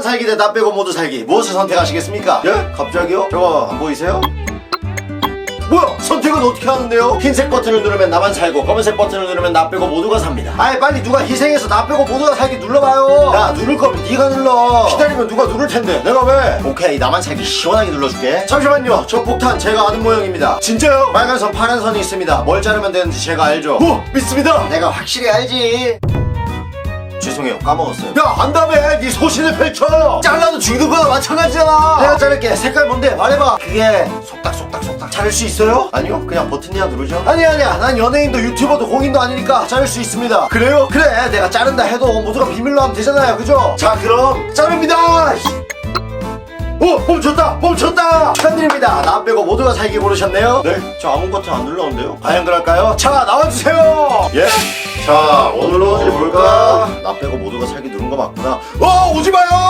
나만 살기 대 나 빼고 모두 살기 무엇을 선택하시겠습니까? 예? 갑자기요? 저거 안 보이세요? 뭐야? 선택은 어떻게 하는데요? 흰색 버튼을 누르면 나만 살고 검은색 버튼을 누르면 나 빼고 모두가 삽니다 아이 빨리 누가 희생해서 나 빼고 모두가 살기 눌러봐요 야 누를 거면 네가 눌러 기다리면 누가 누를 텐데 내가 왜? 오케이 나만 살기 시원하게 눌러줄게 잠시만요 저 폭탄 제가 아는 모양입니다 진짜요? 빨간 선 파란 선이 있습니다 뭘 자르면 되는지 제가 알죠 오 믿습니다 내가 확실히 알지 죄송해요 까먹었어요 야 안다며 네 소신을 펼쳐 잘라도 죽는 거나 마찬가지잖아 내가 자를게 색깔 뭔데 말해봐 그게 속닥속닥 속닥 자를 수 있어요? 아니요 그냥 버튼이야 누르죠 아니 아니야 난 연예인도 유튜버도 공인도 아니니까 자를 수 있습니다 그래요? 그래 내가 자른다 해도 모두가 비밀로 하면 되잖아요 그죠? 자 그럼 자릅니다 오! 멈췄다! 멈췄다! 축하드립니다. 나 빼고 모두가 살기 고르셨네요. 네? 저 아무 버튼 안 눌렀는데요? 과연 그럴까요? 자, 나와주세요! 예? 자, 오늘은 어디 볼까? 나 빼고 모두가 살기 누른 거 맞구나. 어! 오지 마요!